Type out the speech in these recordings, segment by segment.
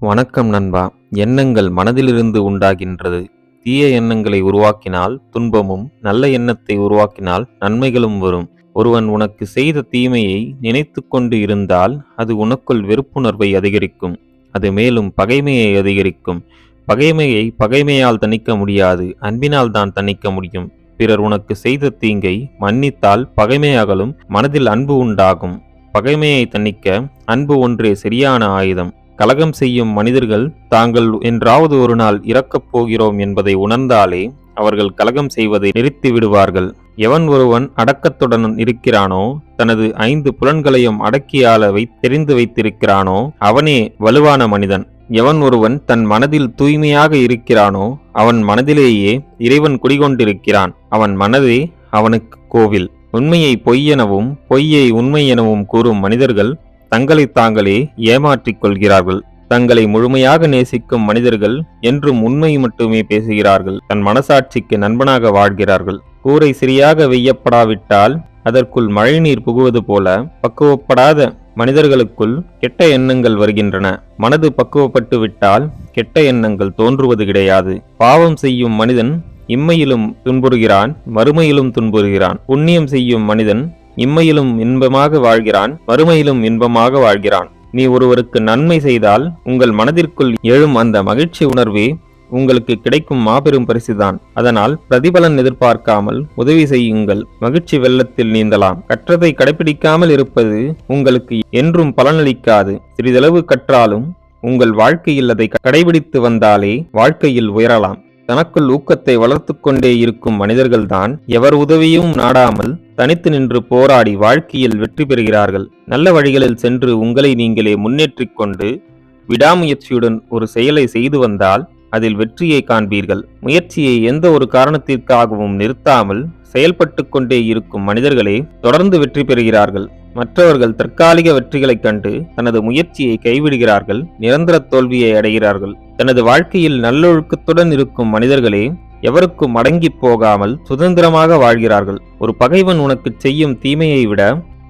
வணக்கம் நண்பா. எண்ணங்கள் மனதிலிருந்து உண்டாகின்றது. தீய எண்ணங்களை உருவாக்கினால் துன்பமும் நல்ல எண்ணத்தை உருவாக்கினால் நன்மைகளும் வரும். ஒருவன் உனக்கு செய்த தீமையை நினைத்து கொண்டு இருந்தால் அது உனக்குள் வெறுப்புணர்வை அதிகரிக்கும். அது மேலும் பகைமையை அதிகரிக்கும். பகைமையை பகைமையால் தணிக்க முடியாது. அன்பினால் தான் தணிக்க முடியும். பிறர் உனக்கு செய்த தீங்கை மன்னித்தால் பகைமையாகலும் மனதில் அன்பு உண்டாகும். பகைமையை தணிக்க அன்பு ஒன்றே சரியான ஆயுதம். கலகம் செய்யும் மனிதர்கள் தாங்கள் என்றாவது ஒரு நாள் இறக்கப் போகிறோம் என்பதை உணர்ந்தாலே அவர்கள் கலகம் செய்வதை நிறுத்தி விடுவார்கள். எவன் ஒருவன் அடக்கத்துடன் இருக்கிறானோ தனது ஐந்து புலன்களையும் அடக்கியாள தெரிந்து வைத்திருக்கிறானோ அவனே வலுவான மனிதன். எவன் ஒருவன் தன் மனதில் தூய்மையாக இருக்கிறானோ அவன் மனதிலேயே இறைவன் குடிகொண்டிருக்கிறான். அவன் மனதே அவனுக்கு கோவில். உண்மையை பொய்யெனவும் பொய்யை உண்மை எனவும் கூறும் மனிதர்கள் தங்களை தாங்களே ஏமாற்றிக் கொள்கிறார்கள். தங்களை முழுமையாக நேசிக்கும் மனிதர்கள் என்றும் உண்மை மட்டுமே பேசுகிறார்கள். தன் மனசாட்சிக்கு நண்பனாக வாழ்கிறார்கள். கூரை சரியாக வெய்யப்படாவிட்டால் அதற்குள் மழைநீர் புகுவது போல பக்குவப்படாத மனிதர்களுக்குள் கெட்ட எண்ணங்கள் வருகின்றன. மனது பக்குவப்பட்டு விட்டால் கெட்ட எண்ணங்கள் தோன்றுவது கிடையாது. பாவம் செய்யும் மனிதன் இம்மையிலும் துன்புறுகிறான் மறுமையிலும் துன்புறுகிறான். புண்ணியம் செய்யும் மனிதன் இம்மையிலும் இன்பமாக வாழ்கிறான் மறுமையிலும் இன்பமாக வாழ்கிறான். நீ ஒருவருக்கு நன்மை செய்தால் உங்கள் மனதிற்குள் எழும் அந்த மகிழ்ச்சி உணர்வே உங்களுக்கு கிடைக்கும் மாபெரும் பரிசுதான். அதனால் பிரதிபலன் எதிர்பார்க்காமல் உதவி செய்யுங்கள். மகிழ்ச்சி வெள்ளத்தில் நீந்தலாம். கற்றதை கடைபிடிக்காமல் இருப்பது உங்களுக்கு என்றும் பலனளிக்காது. சிறிதளவு கற்றாலும் உங்கள் வாழ்க்கையில் அதை கடைபிடித்து வந்தாலே வாழ்க்கையில் உயரலாம். தனக்குள் ஊக்கத்தை வளர்த்து கொண்டே இருக்கும் மனிதர்கள்தான் எவர் உதவியும் நாடாமல் தனித்து நின்று போராடி வாழ்க்கையில் வெற்றி பெறுகிறார்கள். நல்ல வழிகளில் சென்று உங்களை நீங்களே முன்னேற்றிக் கொண்டு விடாமுயற்சியுடன் ஒரு செயலை செய்து வந்தால் அதில் வெற்றியை காண்பீர்கள். முயற்சியை எந்த ஒரு காரணத்திற்காகவும் நிறுத்தாமல் செயல்பட்டு கொண்டே இருக்கும் மனிதர்களே தொடர்ந்து வெற்றி பெறுகிறார்கள். மற்றவர்கள் தற்காலிக வெற்றிகளைக் கண்டு தனது முயற்சியை கைவிடுகிறார்கள் நிரந்தர தோல்வியை அடைகிறார்கள். தனது வாழ்க்கையில் நல்லொழுக்கத்துடன் இருக்கும் மனிதர்களே எவருக்கும் அடங்கி போகாமல் சுதந்திரமாக வாழ்கிறார்கள். ஒரு பகைவன் உனக்கு செய்யும் தீமையை விட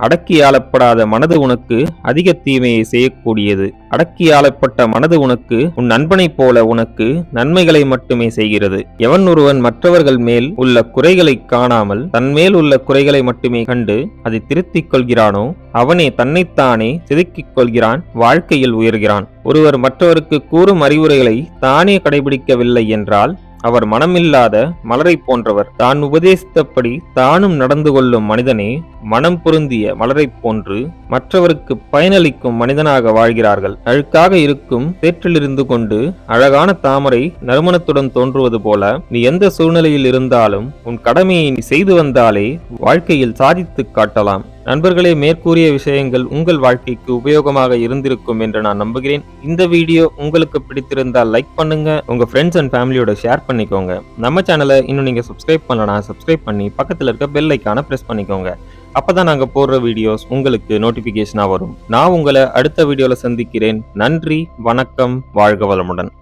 அடக்கி ஆளப்படாத மனது உனக்கு அதிக தீமையை செய்யக்கூடியது. அடக்கி ஆளப்பட்ட மனது உனக்கு உன் நண்பனைப் போல உனக்கு நன்மைகளை மட்டுமே செய்கிறது. எவன் ஒருவன் மற்றவர்கள் மேல் உள்ள குறைகளை காணாமல் தன்மேல் உள்ள குறைகளை மட்டுமே கண்டு அதை திருத்திக் கொள்கிறானோ அவனே தன்னைத்தானே செதுக்கிக் கொள்கிறான் வாழ்க்கையில் உயர்கிறான். ஒருவர் மற்றவருக்கு கூறும் அறிவுரைகளை தானே கடைபிடிக்கவில்லை என்றால் அவர் மனமில்லாத மலரை போன்றவர். தான் உபதேசித்தபடி தானும் நடந்து கொள்ளும் மனிதனே மனம் பொருந்திய மலரைப் போன்று மற்றவருக்கு பயனளிக்கும் மனிதனாக வாழ்கிறார்கள். அழுக்காக இருக்கும் சேற்றிலிருந்து கொண்டு அழகான தாமரை நறுமணத்துடன் தோன்றுவது போல நீ எந்த சூழ்நிலையில் இருந்தாலும் உன் கடமையை நீ செய்து வந்தாலே வாழ்க்கையில் சாதித்து காட்டலாம். நண்பர்களே மேற்கூறிய விஷயங்கள் உங்கள் வாழ்க்கைக்கு உபயோகமாக இருந்திருக்கும் என்று நான் நம்புகிறேன். இந்த வீடியோ உங்களுக்கு பிடித்திருந்தால் லைக் பண்ணுங்க உங்க ஃப்ரெண்ட்ஸ் அண்ட் ஃபேமிலியோட ஷேர் பண்ணிக்கோங்க. நம்ம சேனலை இன்னும் நீங்க சப்ஸ்கிரைப் பண்ணலனா சப்ஸ்கிரைப் பண்ணி பக்கத்தில் இருக்க பெல் ஐக்கான பிரஸ் பண்ணிக்கோங்க. அப்பதான் நாங்க போடுற வீடியோஸ் உங்களுக்கு நோட்டிபிகேஷனா வரும். நான் உங்களை அடுத்த வீடியோல சந்திக்கிறேன். நன்றி வணக்கம் வாழ்க வளமுடன்.